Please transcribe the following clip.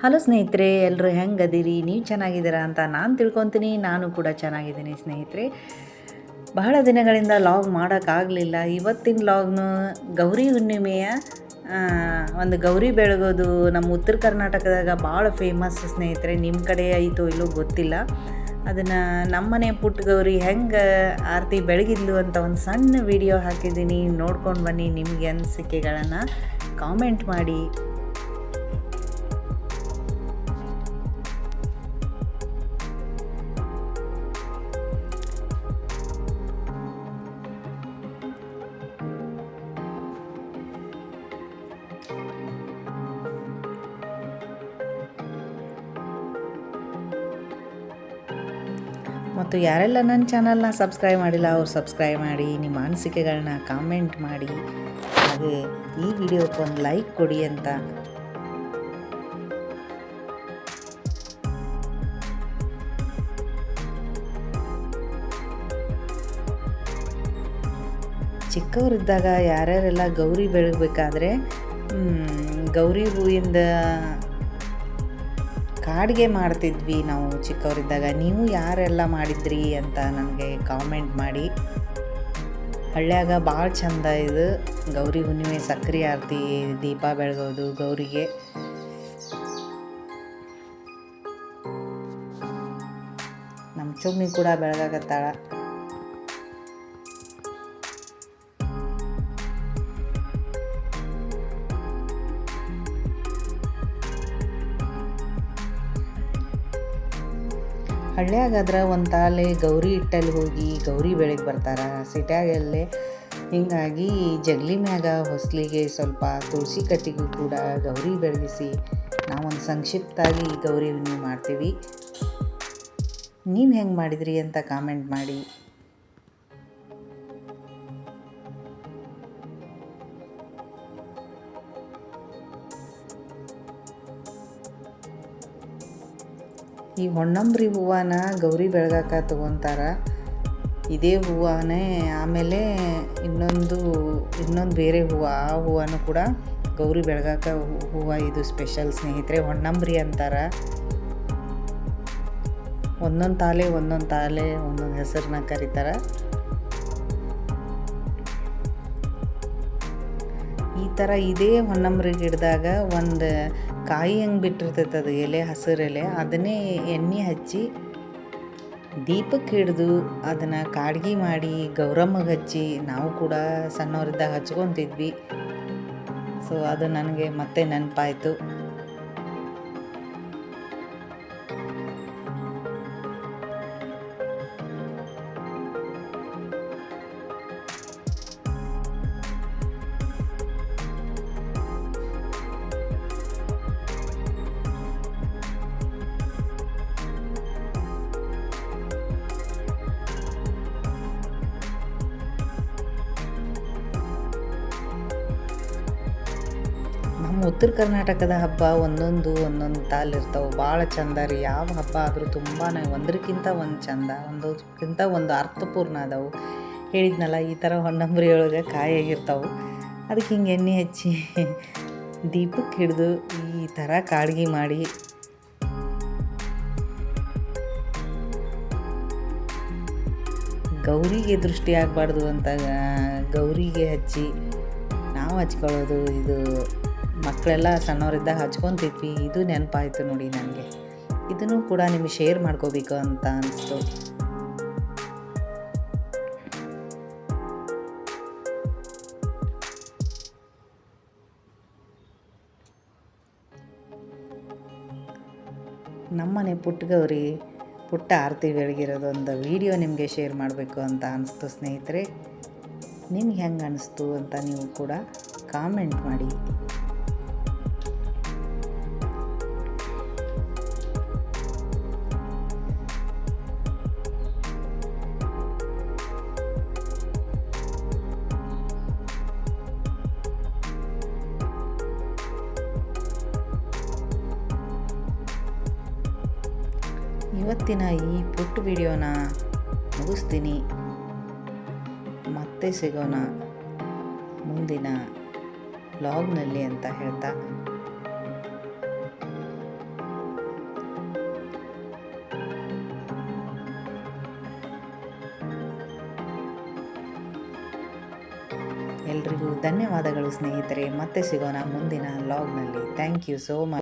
Hello ಸ್ನೇಹಿತರೆ ಎಲ್ಲರೂ ಹೆಂಗೆ ಅದೀರಿ ನೀವು ಚೆನ್ನಾಗಿದ್ದೀರಾ ಅಂತ ನಾನು ತಿಳ್ಕೊತೀನಿ, ನಾನು ಕೂಡ ಚೆನ್ನಾಗಿದ್ದೀನಿ ಸ್ನೇಹಿತರೆ. ಬಹಳ ದಿನಗಳಿಂದ ಲಾಗ್ ಮಾಡೋಕ್ಕಾಗಲಿಲ್ಲ. ಇವತ್ತಿನ ಲಾಗ್ನು ಗೌರಿ ಹುಣ್ಣಿಮೆಯ ಒಂದು ಗೌರಿ ಬೆಳಗೋದು ನಮ್ಮ ಉತ್ತರ ಕರ್ನಾಟಕದಾಗ ಭಾಳ ಫೇಮಸ್ ಸ್ನೇಹಿತರೆ. ನಿಮ್ಮ ಕಡೆ ಐತೋ ಇಲ್ಲೋ ಗೊತ್ತಿಲ್ಲ. ಅದನ್ನು ನಮ್ಮನೆ ಪುಟ್ಟ ಗೌರಿ ಹೆಂಗೆ ಆರತಿ ಬೆಳಗಿದ್ಲು ಅಂತ ಒಂದು ಸಣ್ಣ ವಿಡಿಯೋ ಹಾಕಿದ್ದೀನಿ. ನೋಡ್ಕೊಂಡು ಬನ್ನಿ ನಿಮಗೆ ಅನಿಸಿಕೆಗಳನ್ನು. ಕಾಮೆಂಟ್ ಮಾಡಿ. ಮತ್ತು ಯಾರೆಲ್ಲ ನನ್ನ ಚಾನಲ್ನ ಸಬ್ಸ್ಕ್ರೈಬ್ ಮಾಡಿಲ್ಲ ಅವ್ರು ಸಬ್ಸ್ಕ್ರೈಬ್ ಮಾಡಿ, ನಿಮ್ಮ ಅನಿಸಿಕೆಗಳನ್ನ ಕಾಮೆಂಟ್ ಮಾಡಿ. ಹಾಗೆ ಈ ವಿಡಿಯೋಕ್ಕೆ ಒಂದು ಲೈಕ್ ಕೊಡಿ ಅಂತ. ಚಿಕ್ಕವರಿದ್ದಾಗ ಯಾರ್ಯಾರೆಲ್ಲ ಗೌರಿ ಬೆಳಗಬೇಕಾದ್ರೆ ಗೌರಿ ಹೂವಿಂದ ಕಾಡಿಗೆ ಮಾಡ್ತಿದ್ವಿ ನಾವು ಚಿಕ್ಕವರಿದ್ದಾಗ. ನೀವು ಯಾರೆಲ್ಲ ಮಾಡಿದ್ರಿ ಅಂತ ನನಗೆ ಕಾಮೆಂಟ್ ಮಾಡಿ. ಹಳ್ಳ್ಯಾಗ ಭಾಳ ಚಂದ ಇದು. ಗೌರಿ ಹುಣ್ಣಿಮೆ, ಸಕ್ರೆ ಆರತಿ, ದೀಪ ಬೆಳಗೋದು ಗೌರಿಗೆ. ನಮ್ಮ ಚುಮ್ಮಿ ಕೂಡ ಬೆಳಗಾಕತ್ತಾಳ. ಹಳ್ಳ್ಯಾಗಾದ್ರೆ ಒಂದು ತಾಲೆ ಗೌರಿ ಇಟ್ಟಲ್ಲಿ ಹೋಗಿ ಗೌರಿ ಬೆಳಗ್ಗೆ ಬರ್ತಾರೆ. ಸಿಟ್ಯಾಗಲ್ಲೇ ಹೀಗಾಗಿ ಜಗಲಿ ಮ್ಯಾಗ ಹೊಸಲಿಗೆ ಸ್ವಲ್ಪ ತುಳಸಿ ಕಟ್ಟಿಗೂ ಕೂಡ ಗೌರಿ ಬೆಳಗಿಸಿ ನಾವೊಂದು ಸಂಕ್ಷಿಪ್ತಾಗಿ ಗೌರಿ ಮಾಡ್ತೀವಿ. ನೀವು ಹೆಂಗೆ ಮಾಡಿದ್ರಿ ಅಂತ ಕಾಮೆಂಟ್ ಮಾಡಿ. ಈ ಹೊಣ್ಣಂಬ್ರಿ ಹೂವನ ಗೌರಿ ಬೆಳಗಾಕ ತೊಗೊತಾರ. ಇದೇ ಹೂವನೇ ಆಮೇಲೆ ಇನ್ನೊಂದು ಇನ್ನೊಂದು ಬೇರೆ ಹೂವು. ಆ ಹೂವನು ಕೂಡ ಗೌರಿ ಬೆಳಗಾಕ ಹೂವು ಇದು ಸ್ಪೆಷಲ್ ಸ್ನೇಹಿತರೆ ಹೊಣ್ಣಂಬ್ರಿ ಅಂತಾರ. ಒಂದೊಂದು ತಾಲೆ ಒಂದೊಂದು ತಾಲೆ, ಒಂದೊಂದು ಹೆಸರನ್ನ ಕರೀತಾರೆ. ಈ ಥರ ಇದೇ ಹೊನ್ನಂಬ್ರಿ ಗಿಡದಾಗ ಒಂದು ಕಾಯಿ ಹಂಗೆ ಬಿಟ್ಟಿರ್ತೈತೆ ಅದು ಎಲೆ, ಹಸಿರು ಎಲೆ. ಅದನ್ನೇ ಎಣ್ಣೆ ಹಚ್ಚಿ ದೀಪಕ್ಕೆ ಹಿಡಿದು ಅದನ್ನು ಕಾಡ್ಗಿ ಮಾಡಿ ಗೌರಮ್ಮಗೆ ಹಚ್ಚಿ ನಾವು ಕೂಡ ಸಣ್ಣವರಿದ್ದಾಗ ಹಚ್ಕೊತಿದ್ವಿ. ಸೊ ಅದು ನನಗೆ ಮತ್ತೆ ನೆನಪಾಯಿತು. ನಮ್ಮ ಉತ್ತರ ಕರ್ನಾಟಕದ ಹಬ್ಬ ಒಂದೊಂದು ಒಂದೊಂದು ತಾಲ್ ಇರ್ತಾವೆ. ಭಾಳ ಚಂದ ರೀ. ಯಾವ ಹಬ್ಬ ಆದರೂ ತುಂಬಾ ಒಂದಕ್ಕಿಂತ ಒಂದು ಚಂದ ಒಂದಕ್ಕಿಂತ ಒಂದು ಅರ್ಥಪೂರ್ಣ ಅದಾವು. ಹೇಳಿದ್ನಲ್ಲ, ಈ ಥರ ಹೊನ್ನಂಬ್ರಿ ಒಳಗೆ ಕಾಯಾಗಿರ್ತಾವೆ. ಅದಕ್ಕೆ ಹಿಂಗೆ ಎಣ್ಣೆ ಹಚ್ಚಿ ದೀಪಕ್ಕೆ ಹಿಡಿದು ಈ ಥರ ಕಾಡ್ಗಿ ಮಾಡಿ. ಗೌರಿಗೆ ದೃಷ್ಟಿ ಆಗಬಾರ್ದು ಅಂತ, ಗೌರಿಗೆ ಹಚ್ಚಿ ನಾವು ಹಚ್ಕೊಳ್ಳೋದು ಇದು ಮಕ್ಕಳೆಲ್ಲ ಸಣ್ಣವರಿದ್ದ ಹಚ್ಕೊತಿದ್ವಿ. ಇದು ನೆನಪಾಯಿತು ನೋಡಿ ನನಗೆ. ಇದನ್ನು ಕೂಡ ನಿಮಗೆ ಶೇರ್ ಮಾಡ್ಕೋಬೇಕು ಅಂತ ಅನಿಸ್ತು. ನಮ್ಮನೆ ಪುಟ್ಟ ಗೌರಿ ಪುಟ್ಟ ಆರತಿ ಬೆಳಗಿರೋದೊಂದು ವಿಡಿಯೋ ನಿಮಗೆ ಶೇರ್ ಮಾಡಬೇಕು ಅಂತ ಅನಿಸ್ತು ಸ್ನೇಹಿತರೆ. ನಿಮ್ಗೆ ಹೆಂಗೆ ಅನಿಸ್ತು ಅಂತ ನೀವು ಕೂಡ ಕಾಮೆಂಟ್ ಮಾಡಿ. ಇವತ್ತಿನ ಈ ಪುಟ್ಟ ವಿಡಿಯೋನ ಮುಗಿಸ್ತೀನಿ. ಮತ್ತೆ ಸಿಗೋಣ ಮುಂದಿನ ಬ್ಲಾಗ್ನಲ್ಲಿ ಅಂತ ಹೇಳ್ತಾ. ಎಲ್ರಿಗೂ ಧನ್ಯವಾದಗಳು ಸ್ನೇಹಿತರೆ. ಮತ್ತೆ ಸಿಗೋಣ ಮುಂದಿನ ಲಾಗ್ನಲ್ಲಿ ಥ್ಯಾಂಕ್ ಯು ಸೋ ಮಚ್